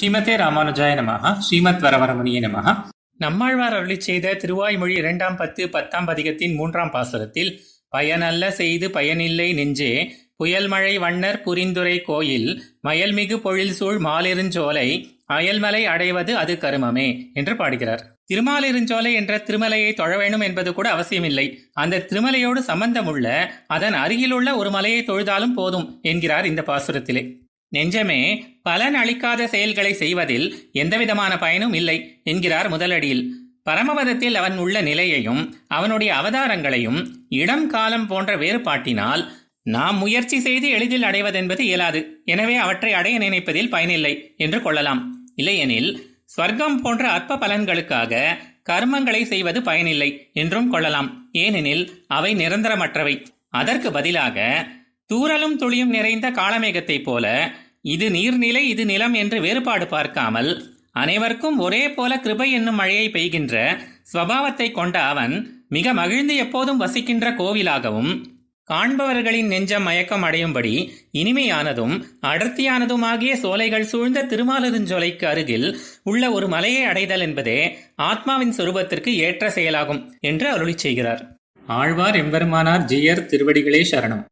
ஸ்ரீமதே ராமானுஜாய நமஹ. ஸ்ரீமத் வரவரமணிய நமஹ. நம்மாழ்வார் அருளி செய்த திருவாய்மொழி இரண்டாம் பத்து பத்தாம் பதிகத்தின் மூன்றாம் பாசுரத்தில் பயனல்ல செய்து பயனில்லை நெஞ்சே புயல்மழை வண்ணர் புரிந்துரை கோயில் மயல்மிகு பொழில் சூழ் மாலிருஞ்சோலை அயல்மலை அடைவது அது கருமமே என்று பாடுகிறார். திருமாலிருஞ்சோலை என்ற திருமலையை தொழ வேண்டும் என்பது கூட அவசியமில்லை. அந்த திருமலையோடு சம்பந்தமுள்ள அதன் அருகிலுள்ள ஒரு மலையை தொழுதாலும் போதும் என்கிறார் இந்த பாசுரத்திலே. நெஞ்சமே பலன் அளிக்காத செயல்களை செய்வதில் எந்தவிதமான பயனும் இல்லை என்கிறார் முதலடியில். பரமபதத்தில் அவன் உள்ள நிலையையும் அவனுடைய அவதாரங்களையும் இடம் காலம் போன்ற வேறுபாட்டினால் நாம் முயற்சி செய்து எளிதில் அடைவதென்பது இயலாது. எனவே அவற்றை அடைய நினைப்பதில் பயனில்லை என்று கொள்ளலாம். இல்லையெனில் ஸ்வர்க்கம் போன்ற அற்ப பலன்களுக்காக கர்மங்களை செய்வது பயனில்லை என்றும் கொள்ளலாம். ஏனெனில் அவை நிரந்தரமற்றவை. அதற்கு பதிலாக தூறலும் துளியும் நிறைந்த காளமேகத்தைப் போல இது நீர்நிலை இது நிலம் என்று வேறுபாடு பார்க்காமல் அனைவருக்கும் ஒரே போல கிருபை என்னும் மழையை பெய்கின்ற ஸ்வபாவத்தை கொண்ட அவன் மிக மகிழ்ந்து எப்போதும் வசிக்கின்ற கோவிலாகவும் காண்பவர்களின் நெஞ்சம் மயக்கம் அடையும்படி இனிமையானதும் அடர்த்தியானதுமாகிய சோலைகள் சூழ்ந்த திருமாலருஞ்சோலைக்கு அருகில் உள்ள ஒரு மலையை அடைதல் என்பதே ஆத்மாவின் சொரூபத்திற்கு ஏற்ற செயலாகும் என்று அருளி செய்கிறார். ஆழ்வார் எம்பெருமானார் ஜியர் திருவடிகளே சரணம்.